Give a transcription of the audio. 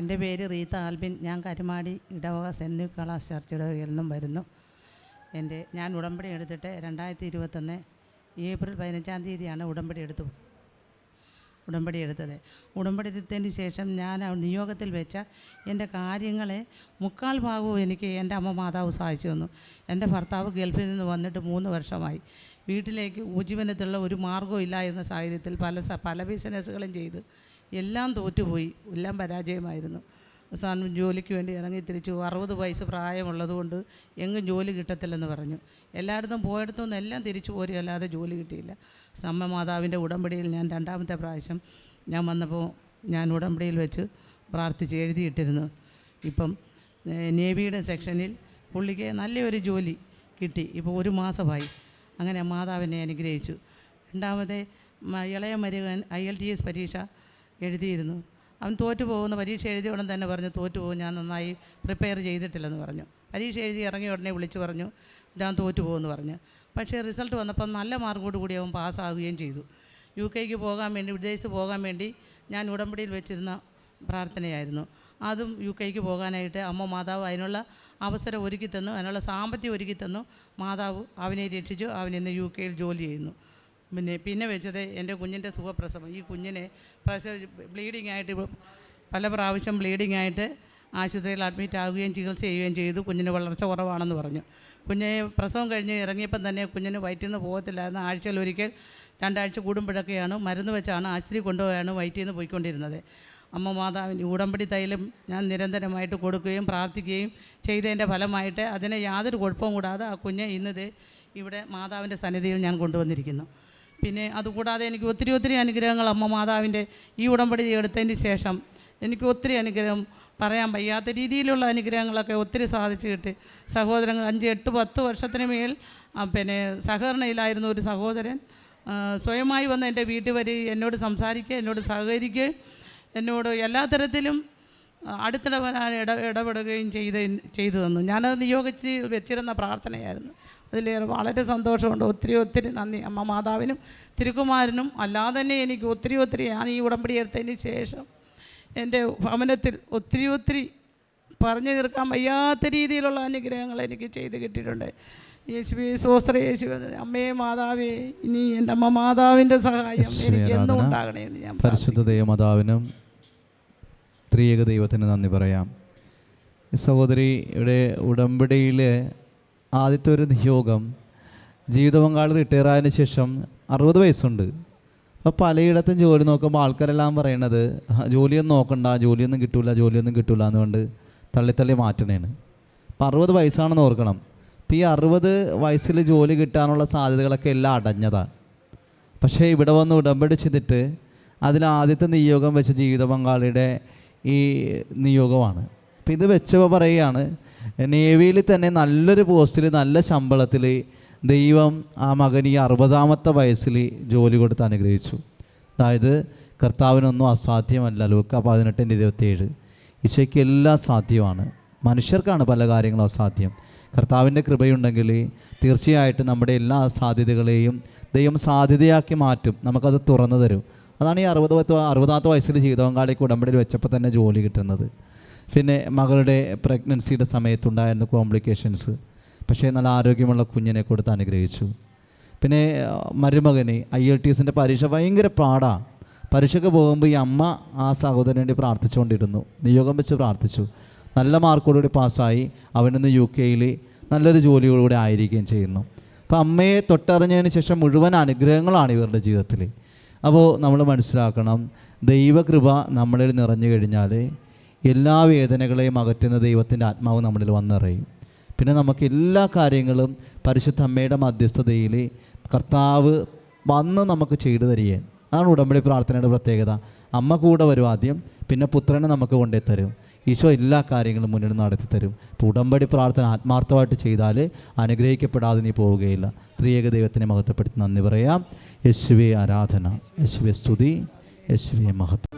എന്റെ പേര് റീത്ത ആൽബിൻ. ഞാൻ കരുമാടി ഇടവക സെന്റ് നിക്കോളാസ് ചർച്ച് ഇടവകയിൽ നിന്നും വരുന്നു. എന്റെ ഞാൻ ഉടമ്പടി എടുത്തിട്ട് രണ്ടായിരത്തി ഇരുപത്തൊന്ന് ഏപ്രിൽ പതിനഞ്ചാം തീയതിയാണ് ഉടമ്പടി എടുത്തു ഉടമ്പടി എടുത്തത്. ഉടമ്പടി എടുത്തതിന് ശേഷം ഞാൻ നിയോഗത്തിൽ വെച്ച എന്റെ കാര്യങ്ങളെ മുക്കാൽ ഭാഗവും എനിക്ക് എന്റെ അമ്മ മാതാവ് സഹായിച്ചു തന്നു. എന്റെ ഭർത്താവ് ഗൾഫിൽ നിന്ന് വന്നിട്ട് മൂന്ന് വർഷമായി. വീട്ടിലേക്ക് ഉപജീവനത്തിലുള്ള ഒരു മാർഗവും ഇല്ലായിരുന്ന സാഹചര്യത്തിൽ പല പല ബിസിനസ്സുകളും ചെയ്ത്. എല്ലാം തോറ്റുപോയി. എല്ലാം പരാജയമായിരുന്നു. അവസാനം ജോലിക്ക് വേണ്ടി ഇറങ്ങി തിരിച്ചു. അറുപത് വയസ്സ് പ്രായമുള്ളതുകൊണ്ട് എങ്ങും ജോലി കിട്ടത്തില്ലെന്ന് പറഞ്ഞു. എല്ലായിടത്തും പോയിടത്തുനിന്ന് എല്ലാം തിരിച്ചു പോരും. അല്ലാതെ ജോലി കിട്ടിയില്ല. സമ്മ മാതാവിന്റെ ഉടമ്പടിയിൽ ഞാൻ രണ്ടാമത്തെ പ്രാവശ്യം ഞാൻ വന്നപ്പോൾ ഞാൻ ഉടമ്പടിയിൽ വെച്ച് പ്രാർത്ഥിച്ച് എഴുതിയിട്ടിരുന്നു. ഇപ്പം നേവിയുടെ സെക്ഷനിൽ പുള്ളിക്ക് നല്ലൊരു ജോലി കിട്ടി. ഇപ്പോൾ ഒരു മാസമായി അങ്ങനെ മാതാവിനെ അനുഗ്രഹിച്ചു. രണ്ടാമത്തെ ഇളയ മരുകൻ ഐ എൽ ടി എസ് പരീക്ഷ എഴുതിയിരുന്നു. അവൻ തോറ്റു പോകുന്ന പരീക്ഷ എഴുതിയ ഉടൻ തന്നെ പറഞ്ഞു തോറ്റു പോകും ഞാൻ നന്നായി പ്രിപ്പയർ ചെയ്തിട്ടില്ലെന്ന് പറഞ്ഞു. പരീക്ഷ എഴുതി ഇറങ്ങിയ ഉടനെ വിളിച്ചു പറഞ്ഞു ഞാൻ തോറ്റു പോകുമെന്ന് പറഞ്ഞു. പക്ഷേ റിസൾട്ട് വന്നപ്പോൾ നല്ല മാർക്കോട് കൂടി അവൻ പാസ്സാവുകയും ചെയ്തു. യു കെക്ക് പോകാൻ വേണ്ടി വിദേശത്ത് പോകാൻ വേണ്ടി ഞാൻ ഉടമ്പടിയിൽ വെച്ചിരുന്ന പ്രാർത്ഥനയായിരുന്നു. അതും യു കെക്ക് പോകാനായിട്ട് അമ്മ മാതാവ് അതിനുള്ള അവസരം ഒരുക്കി തന്നു അതിനുള്ള സാമ്പത്തികം ഒരുക്കി തന്നു മാതാവ് അവനെ രക്ഷിച്ചു അവൻ ഇന്ന് യു കെയിൽ ജോലി ചെയ്യുന്നു. പിന്നെ പിന്നെ വെച്ചത് എന്റെ കുഞ്ഞിന്റെ സുഖപ്രസവം. ഈ കുഞ്ഞിനെ പ്രസവ ബ്ലീഡിംഗ് ആയിട്ട് പല പ്രാവശ്യം ബ്ലീഡിംഗ് ആയിട്ട് ആശുപത്രിയിൽ അഡ്മിറ്റ് ആവുകയും ചികിത്സ ചെയ്യുകയും ചെയ്തു. കുഞ്ഞിന് വളർച്ച കുറവാണെന്ന് പറഞ്ഞു. കുഞ്ഞെ പ്രസവം കഴിഞ്ഞ് ഇറങ്ങിയപ്പം തന്നെ കുഞ്ഞിന് വയറ്റിൽ നിന്ന് പോകത്തില്ലായിരുന്നു. ആഴ്ചയിൽ ഒരിക്കൽ രണ്ടാഴ്ച കൂടുമ്പോഴൊക്കെയാണ് മരുന്ന് വെച്ചാണ് ആശുപത്രി കൊണ്ടുപോയാണ് വയറ്റിൽ നിന്ന് പോയിക്കൊണ്ടിരുന്നത്. അമ്മ മാതാവിന് ഉടമ്പടി തൈലം ഞാൻ നിരന്തരമായിട്ട് കൊടുക്കുകയും പ്രാർത്ഥിക്കുകയും ചെയ്തതിന്റെ ഫലമായിട്ട് അതിന് യാതൊരു കുഴപ്പവും കൂടാതെ ആ കുഞ്ഞ് ഇന്നത് ഇവിടെ മാതാവിന്റെ സന്നിധിയിൽ ഞാൻ കൊണ്ടുവന്നിരിക്കുന്നു. പിന്നെ അതുകൂടാതെ എനിക്ക് ഒത്തിരി ഒത്തിരി അനുഗ്രഹങ്ങൾ അമ്മ മാതാവിന്റെ ഈ ഉടമ്പടി എടുത്തതിന് ശേഷം എനിക്ക് ഒത്തിരി അനുഗ്രഹം പറയാൻ വയ്യാത്ത രീതിയിലുള്ള അനുഗ്രഹങ്ങളൊക്കെ ഒത്തിരി സാധിച്ചു കിട്ടി. സഹോദരങ്ങൾ അഞ്ച് എട്ട് പത്ത് വർഷത്തിന് മേൽ പിന്നെ സഹകരണയിലായിരുന്ന ഒരു സഹോദരൻ സ്വയമായി വന്ന് എന്റെ വീട്ടിൽ എന്നോട് സംസാരിക്കുക എന്നോട് സഹകരിക്കുകയും എന്നോട് എല്ലാ തരത്തിലും ആ, അടുത്തിടപെടാൻ ഇട ഇടപെടുകയും ചെയ്ത് ചെയ്തു തന്നു. ഞാനത് നിയോഗിച്ച് വെച്ചിരുന്ന പ്രാർത്ഥനയായിരുന്നു. അതിലേറെ വളരെ സന്തോഷമുണ്ട്. ഒത്തിരി ഒത്തിരി നന്ദി. അമ്മ മാതാവിനും തിരുക്കുമാരനും അല്ലാതെ തന്നെ എനിക്ക് ഒത്തിരി ഒത്തിരി ഞാൻ ഈ ഉടമ്പടി എടുത്തതിന് ശേഷം എന്റെ ഭവനത്തിൽ ഒത്തിരി ഒത്തിരി പറഞ്ഞു തീർക്കാൻ വയ്യാത്ത രീതിയിലുള്ള അനുഗ്രഹങ്ങൾ എനിക്ക് ചെയ്ത് കിട്ടിയിട്ടുണ്ട്. യേശുവേ സോസ്ത്ര യേശു അമ്മയെ മാതാവേ ഇനി എന്റെ അമ്മ മാതാവിന്റെ സഹായം എനിക്ക് എന്നും ആരാധന. ഉണ്ടാകണേ എന്ന് ഞാൻ പരിശുദ്ധ ദൈവമാതാവിനും ത്രിയേക ദൈവത്തിന് നന്ദി പറയാം. സഹോദരി ഇവിടെ ഉടമ്പടിയിലെ ആദ്യത്തെ ഒരു നിയോഗം ജീവിത പങ്കാളി റിട്ടയർ ആയതിനു ശേഷം അറുപത് വയസ്സുണ്ട്. അപ്പോൾ പലയിടത്തും ജോലി നോക്കുമ്പോൾ ആൾക്കാരെല്ലാം പറയണത് ജോലിയൊന്നും നോക്കണ്ട ജോലിയൊന്നും കിട്ടില്ല ജോലിയൊന്നും കിട്ടില്ല എന്നുകൊണ്ട് തള്ളിത്തള്ളി തള്ളി മാറ്റണേണ് അപ്പം അറുപത് വയസ്സാണെന്ന് ഓർക്കണം. അപ്പം ഈ അറുപത് വയസ്സിൽ ജോലി കിട്ടാനുള്ള സാധ്യതകളൊക്കെ എല്ലാം അടഞ്ഞതാണ് പക്ഷേ ഇവിടെ വന്ന് ഉടമ്പടി ചെയ്തിട്ട് അതിൽ ആദ്യത്തെ നിയോഗം വെച്ച ജീവിത പങ്കാളിയുടെ ഈ നിയോഗമാണ്. അപ്പോൾ ഇത് വെച്ചപ്പോൾ പറയുകയാണ് നേവിയിൽ തന്നെ നല്ലൊരു പോസ്റ്റിൽ നല്ല ശമ്പളത്തിൽ ദൈവം ആ മകൻ ഈ അറുപതാമത്തെ വയസ്സിൽ ജോലി കൊടുത്ത് അനുഗ്രഹിച്ചു. അതായത് കർത്താവിനൊന്നും അസാധ്യമല്ല ലൂക്ക പതിനെട്ടിന്റെ ഇരുപത്തിയേഴ്. ഈശോയ്ക്ക് എല്ലാം സാധ്യമാണ്. മനുഷ്യർക്കാണ് പല കാര്യങ്ങളും അസാധ്യം. കർത്താവിന്റെ കൃപയുണ്ടെങ്കിൽ തീർച്ചയായിട്ടും നമ്മുടെ എല്ലാ സാധ്യതകളെയും ദൈവം സാധ്യതയാക്കി മാറ്റും. നമുക്കത് തുറന്നു തരും. അതാണ് ഈ അറുപത് പത്ത് അറുപതാമത്തെ വയസ്സിൽ ജീവിതപങ്കാളിക്ക് ഉടമ്പടിയിൽ വെച്ചപ്പോൾ തന്നെ ജോലി കിട്ടുന്നത്. പിന്നെ മകളുടെ പ്രഗ്നൻസിയുടെ സമയത്തുണ്ടായിരുന്ന കോംപ്ലിക്കേഷൻസ് പക്ഷേ നല്ല ആരോഗ്യമുള്ള കുഞ്ഞിനെ കൊടുത്ത് അനുഗ്രഹിച്ചു. പിന്നെ മരുമകന് ഐ എൽ ടി എസിന്റെ പരീക്ഷ ഭയങ്കര പാടാണ് പരീക്ഷയ്ക്ക് പോകുമ്പോൾ ഈ അമ്മ ആ സഹോദരന് വേണ്ടി പ്രാർത്ഥിച്ചുകൊണ്ടിരുന്നു. നിയോഗം വെച്ച് പ്രാർത്ഥിച്ചു. നല്ല മാർക്കോടുകൂടി പാസ്സായി. അവനിന്ന് യു കെയിൽ നല്ലൊരു ജോലിയോടുകൂടി ആയിരിക്കുകയും ചെയ്യുന്നു. അപ്പോൾ അമ്മയെ തൊട്ടറിഞ്ഞതിന് ശേഷം മുഴുവൻ അനുഗ്രഹങ്ങളാണ് ഇവരുടെ ജീവിതത്തിൽ അപ്പോൾ നമ്മൾ മനസ്സിലാക്കണം ദൈവകൃപ നമ്മളിൽ നിറഞ്ഞു കഴിഞ്ഞാൽ എല്ലാ വേദനകളെയും അകറ്റുന്ന ദൈവത്തിന്റെ ആത്മാവ് നമ്മളിൽ വന്നിറയും. പിന്നെ നമുക്ക് എല്ലാ കാര്യങ്ങളും പരിശുദ്ധ അമ്മയുടെ മധ്യസ്ഥതയിൽ കർത്താവ് വന്ന് നമുക്ക് ചെയ്തു തരികയാണ്. അതാണ് ഉടമ്പടി പ്രാർത്ഥനയുടെ പ്രത്യേകത. അമ്മ കൂടെ വരും ആദ്യം പിന്നെ പുത്രനെ നമുക്ക് കൊണ്ടേ തരും. ഈശോ എല്ലാ കാര്യങ്ങളും മുന്നിൽ നടത്തി തരും. ഇപ്പോൾ ഉടമ്പടി പ്രാർത്ഥന ആത്മാർത്ഥമായിട്ട് ചെയ്താൽ അനുഗ്രഹിക്കപ്പെടാതെ നീ പോവുകയില്ല. ത്രിയേക ദൈവത്തിനെ മഹത്വപ്പെടുത്തി നന്ദി പറയാം. യേശുവെ ആരാധന. യേശുവെ സ്തുതി. യേശുവെ മഹത്വം.